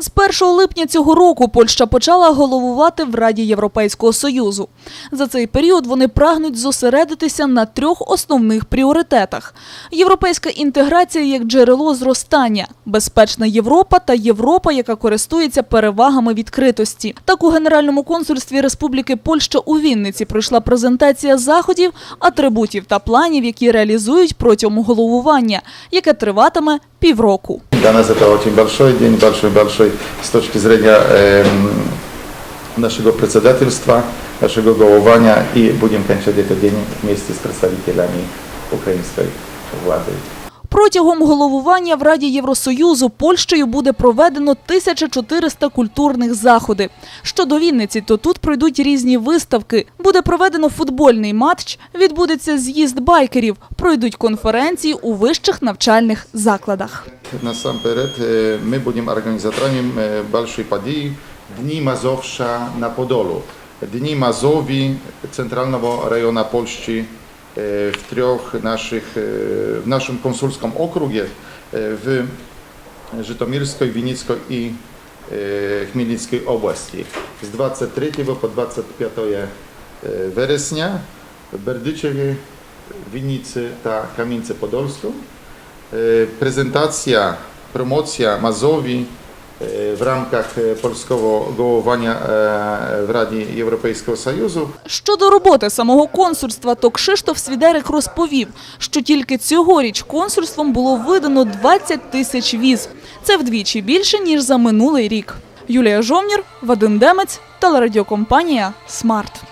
З 1 липня цього року Польща почала головувати в Раді Європейського Союзу. За цей період вони прагнуть зосередитися на трьох основних пріоритетах: європейська інтеграція як джерело зростання, безпечна Європа та Європа, яка користується перевагами відкритості. Так у Генеральному консульстві Республіки Польща у Вінниці пройшла презентація заходів, атрибутів та планів, які реалізують протягом головування, яке триватиме півроку. Для нас это очень большой день, большой-большой с точки зрения эм, нашего председательства, нашего голования. И будем кончать этот день вместе с представителями украинской влады. Протягом головування в Раді Євросоюзу Польщею буде проведено 1400 культурних заходів. Щодо Вінниці, то тут пройдуть різні виставки. Буде проведено футбольний матч, відбудеться з'їзд байкерів, пройдуть конференції у вищих навчальних закладах. Насамперед, e, my będziemy organizatorami e, большой події Mazowsza na Podolu. Dni Mazowi centralnego rejonu Polski e, w trzech naszych, e, w naszym konsulskim okrugie e, w Żytomierskiej, Winickiej i e, Chmielnickiej oblasti. Z 23 po 25 e, września w Berdyczewie, Winnicy ta Kamieńce Podolską. E, Prezentacja, promocja Mazowi e, polskiego gołowania e, w Radzie Європейського Союзу. Щодо роботи самого консульства, то Кшиштоф Свідерик розповів, що тільки цьогоріч консульством було видано 20 тисяч віз. Це вдвічі більше, ніж за минулий рік. Юлія Жовнір, Вадим Демець, телерадіокомпанія «Смарт».